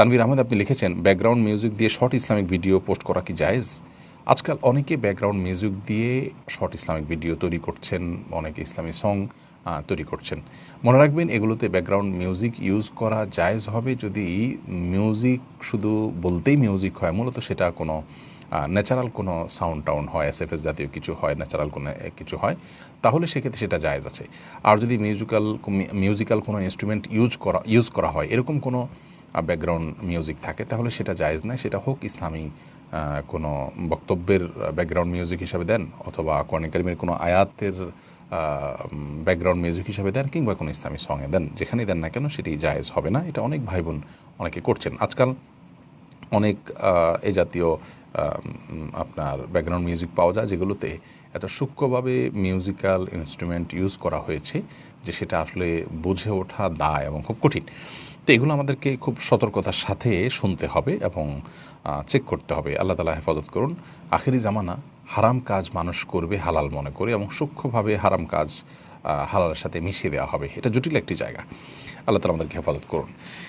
তানভীর আহমেদ, আপনি লিখেছেন background music দিয়ে শর্ট ইসলামিক ভিডিও পোস্ট করা কি জায়েজ আজকাল অনেকে ব্যাকগ্রাউন্ড মিউজিক দিয়ে শর্ট ইসলামিক ভিডিও তৈরি করছেন, অনেকে ইসলামী সং তৈরি করছেন। মনে রাখবেন, এগুলোতে ব্যাকগ্রাউন্ড মিউজিক ইউজ করা জায়েজ হবে যদি মিউজিক শুধু বলতেই মিউজিক হয়, মূলত সেটা কোনো ন্যাচারাল কোনো সাউন্ড টাউন হয় এস এফ এস জাতীয় কিছু হয় ন্যাচারাল কোনো কিছু হয়, তাহলে সেক্ষেত্রে সেটা জায়েজ আছে। আর যদি মিউজিক্যাল মিউজিক্যাল কোনো ইনস্ট্রুমেন্ট ইউজ করা ইউজ করা হয়, এরকম কোনো ব্যাকগ্রাউন্ড মিউজিক থাকে, তাহলে সেটা জায়েজ নয়। সেটা হোক ইসলামী কোনো বক্তব্যের ব্যাকগ্রাউন্ড মিউজিক হিসাবে দেন, অথবা কোরআন কারিমের কোনো আয়াতের ব্যাকগ্রাউন্ড মিউজিক হিসাবে দেন, কিংবা কোনো ইসলামী সঙ্গে দেন। যেখানেই দেন না কেন, সেটি জায়েজ হবে না। এটা অনেক ভাই বোন অনেকে করছেন। আজকাল অনেক এ জাতীয় আপনার ব্যাকগ্রাউন্ড মিউজিক পাওয়া যায়, যেগুলোতে এত সূক্ষ্মভাবে মিউজিক্যাল ইনস্ট্রুমেন্ট ইউজ করা হয়েছে যে সেটা আসলে বুঝে ওঠা দায় এবং খুব কঠিন। তো এগুলো আমাদেরকে খুব সতর্কতার সাথে শুনতে হবে এবং চেক করতে হবে। আল্লাহ তালা হেফাজত করুন। আখেরি জামানা হারাম কাজ মানুষ করবে হালাল মনে করে এবং সূক্ষ্মভাবে হারাম কাজ হালালের সাথে মিশিয়ে দেওয়া হবে। এটা জটিল একটি জায়গা। আল্লাহ তালা আমাদেরকে হেফাজত করুন।